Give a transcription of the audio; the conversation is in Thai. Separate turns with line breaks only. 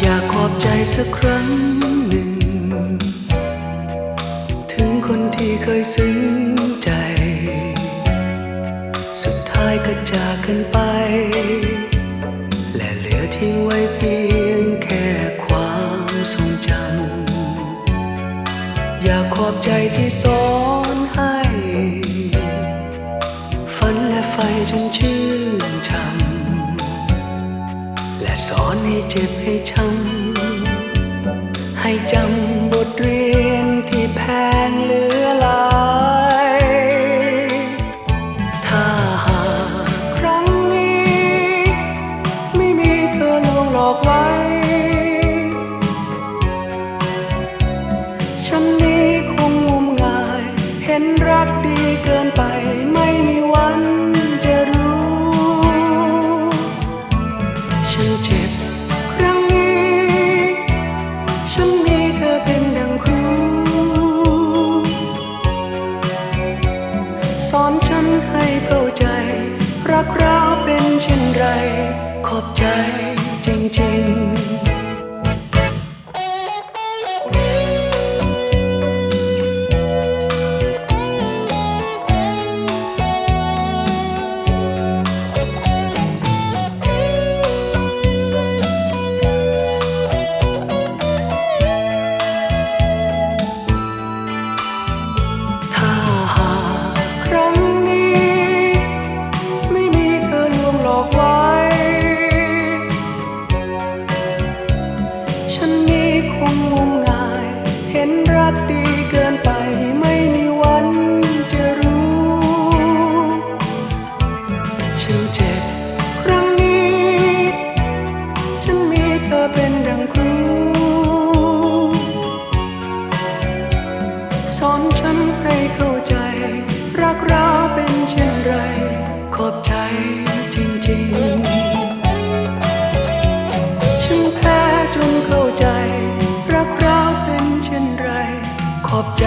อยากขอบใจสักครั้งหนึ่ง ถึงคนที่เคยซึ้งใจ สุดท้ายก็จากกันไป และเหลือทิ้งไว้เพียงแค่ความทรงจำอยากขอบใจที่สอน สอนให้เจ็บให้ช้ำให้จำบทเรียนที่แพงเหลือหลายถ้าหากครั้งนี้ ไม่มีเธอลวงหลอกไว้ ฉันนี้คงงมงาย เห็นรักดีเกินไป เธอเป็นดังครู สอนฉันให้เข้าใจ รักเราเป็นเช่นไร ขอบใจ อนฉันให้เข้าใจ รักเราเป็นเช่นไร ขอบใจจริงๆ ฉันแพ้จนเข้าใจ รักเราเป็นเช่นไร ขอบใจ